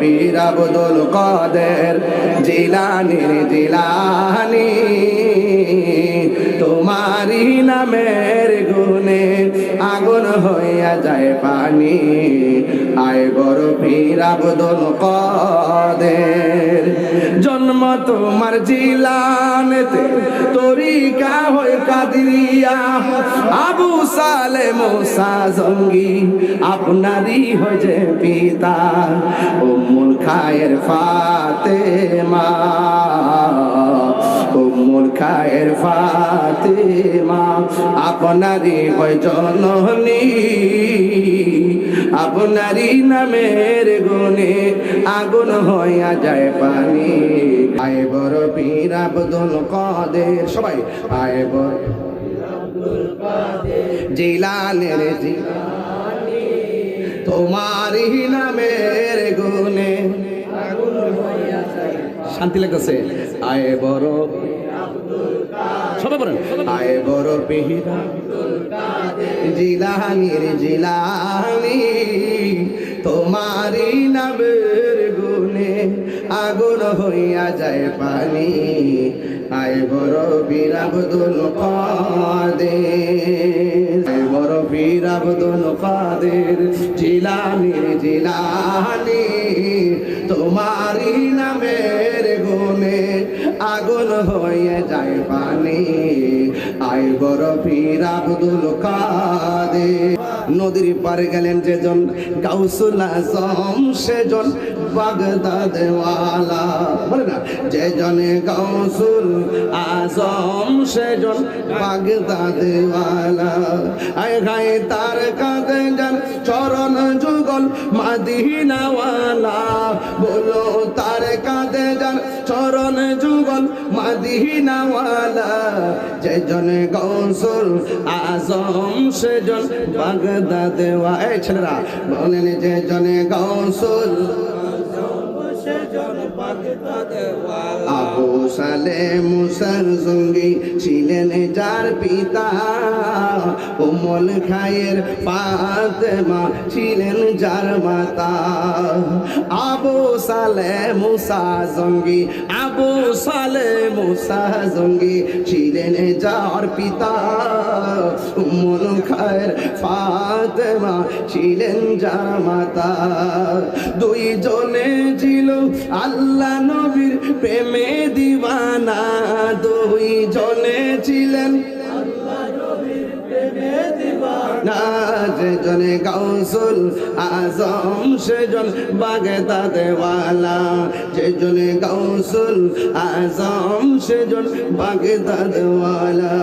পীর আব্দুল কাদের জিলানির জিলানি। তোমারি নামের গুণে আগুন হইয়া যায় পানি। আয় বড় পীর আব্দুল কাদের। জন্ম তোমার তরিকা হই কাদিরিয়া। আবু সালে মোসা জঙ্গি আপনারই হয়ে পিতা। উম্মুল খায়ের ফাতেমা। উম্মুল খায়ের ফাতেমা, আপনারই হয় জননী। আপনারই নামের গুণে আগুন হইয়া যায় পানি। আয় বড় পীর আব্দুল কাদের। সবাই, আয় বড় জিলানের জিলানি। তোমারই নামের গুণে শান্তি লাগতেছে? আয় বড় সবাই আয় বড় পিহিরা জিলানির জিলানি। তোমারই নামের আগুন হইয়া যায় পানি। আয় বড় বীর আব্দুল কাদের। বড় বীর আব্দুল কাদের জিলানির জিলানি। তোমারই নামের গুণে আগুন হয়ে যায় পানি। আয় বড় পীর আব্দুল নদীর পারে গেলেন যেজন, গাউসুল আজম সেজন। বাগদাদওয়ালা। বলে না, যেজনে গাউসুল আজম, সেজন বাগদাদওয়ালা। আয় গায়ে তার কাঁদে যান চরণ যুগল মাদিনাওয়ালা। বলো তার কাঁদে যান চরণ যুগল মাদিনাওয়ালা। যেজন গৌসুল আজম, সেজন বাগদাদেওয়া এই ছেলেরা, বলেন যেজন গৌসুল আবু সালে মুসার সঙ্গী ছিলেন যার পিতা। কোমল খায়ের ফাতেমা ছিলেন যার মাতা। আবু সালে মুসা জঙ্গি, আবু সালে মুসা জঙ্গি ছিলেন যার পিতা। কোমল খায়ের ফাতেমা ছিলেন যার মাতা। দুই জনে ছিল আল্লাহ নবীর প্রেমে দিবানা। দুই জনে ছিলেন না, যেজনে গাউসুল আজম, সেজন বাগেদা দেওয়ালা। যেজনে গাউসুল আজম, সেজন বাগেদা দেওয়ালা।